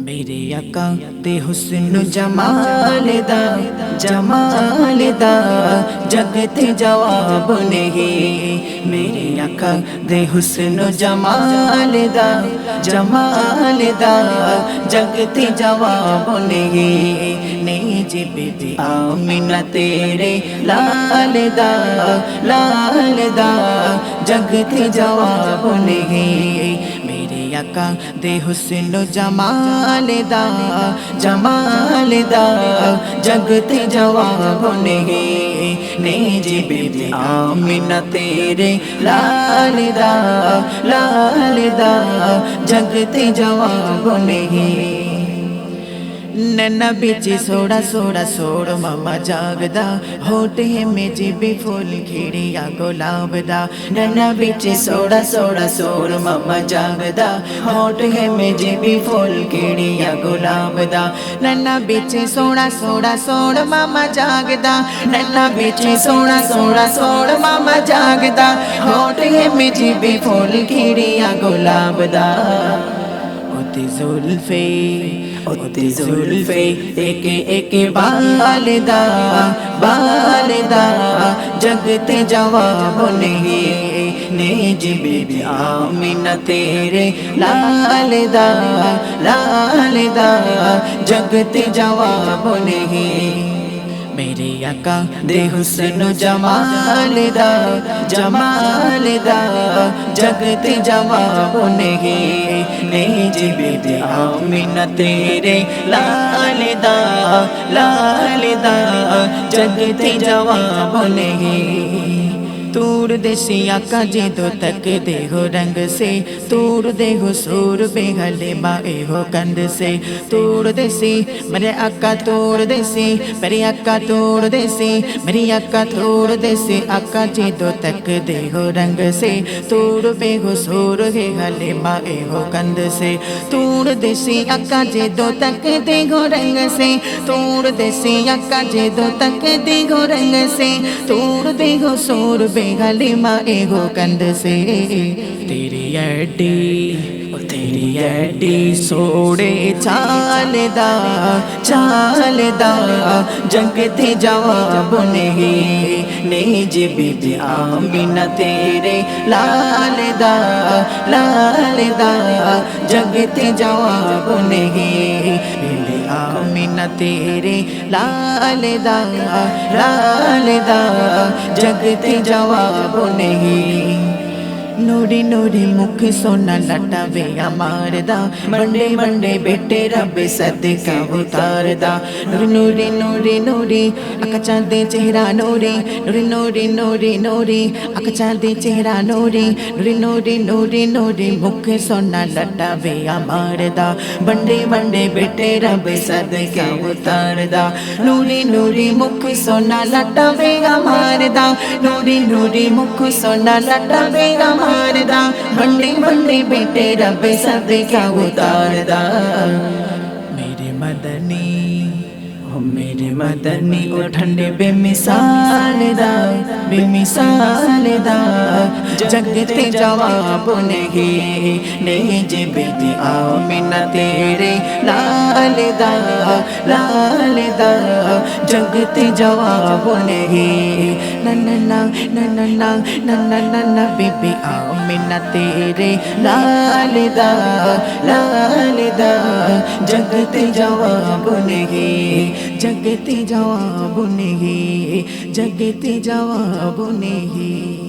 ਮੇਰੇ ਆਕਾ ਤੇ ਹੁਸਨ ਜਮਾਲ ਦਾ ਜਮਾਲ ਦਾ। ਜਗ ਤੇ ਜਵਾਬ ਨਹੀਂ, ਮੇਰੇ ਆਕਾ ਦੇ ਹੁਸਨ ਜਮਾਲ ਦਾ ਜਮਾਲ ਦਾ। ਜਗ ਤੇ ਜਵਾਬ ਨਹੀਂ ਨਹੀਂ ਜੀ ਬੀਬੀ ਆਮਿਨਾ ਤੇਰੇ ਲਾਲ ਦਾ ਲਾਲ ਦਾ। ਜਗ ਤੇ ਜਵਾਬ ਨਹੀਂ का दे हुसन जमालदा जमालदा जगते जवाब नहीं ने जिबे आमिना तेरे लालदा लालदा जगते जवाब नहीं। नबीजी सोड़ा सोड़ा सोड़ ममा जागदा होटे में जीबी फूल खिड़िया गुलाब दा नबीजी सोड़ा सोड़ा सोड़ ममा जागदा होटे में जीबी फूल खिड़िया गुलाब दा नबीजी सोड़ा सोड़ा सोड़ ममा जागदा नबीजी सोड़ा सोड़ा सोड़ ममा जागदा होटे में जीबी फूल खिड़िया गुलाब दा उती जुल्फे অতি জুলফে একে একে বালদা বালদা जगते जवाब नहीं नेज बीबी, आमिन, तेरे लालदा लालदा जगते जवाब नहीं मेरे अका दे हुसन जमालदा जमालदा, जगत जमा उन्हें नहीं जीवे दिया मिन तेरे, लालदा लालदा, जगत जमा उन्हें तूर देशिया का जी दो तक देहो रंग से। तूर देहो सूर बेहले माए हो कंद से। तूर देसी, मेरे अक्का तोड़ देसी, मेरी अक्का तोड़ देसी, मेरी अक्का तोड़ देसी अक्का जी दो तक देहो रंग से। तूर बेहो सूर बेहले माए हो कंद से। तूर देसी अक्का जी दो तक देहो रंग से। तूर देसी अक्का जी दो तक देहो रंग से। तूर देहो सूर बे से गलीमा एगो कंद से तेरी अड्डी तेरी अड्डी सोड़े चालदा चालदा जंग ते जवाब नहीं नेज बीबी आमिना तेरे लालदा लालदा जंग ते जवाब नहीं मीना तेरे लाल दा लाल दा जगती जवाब नहीं। নূরে নূরে মুখে সোনা লটাবে আমার দা মন্ডে মন্ডে বেটে রবে সদকা উতার দা নূরে নূরে নূরে নূরে আকা চাঁদে চেহারা নূরে নূরে নূরে নূরে নূরে আকা চাঁদে চেহারা নূরে নূরে নূরে নূরে নূরে মুখে সোনা লটাবে আমার দা মন্ডে মন্ডে বেটে রবে সদকা উতার দা নূরে নূরে মুখে সোনা লটাবে আমার দা নূরে নূরে মুখে সোনা লটাবে আমার उतारदा मंडे मंडे बेटे रब सदका उतारदा मेरे मदनी मेरे मदनी ओ ठंडे बेमिसाल दार बेमिसाल दार जगते जवाब नहीं नहीं जे बेटे आओ बिना तेरे। लाल दार लाल दार जगते जवाब नहीं। नन्ना नन्ना नन्ना नन्ना बेबी आओ बिना तेरे। लाल दार लाल दार जगते जवाब नहीं। जगती जवाब नहीं जगती जवाब नहीं।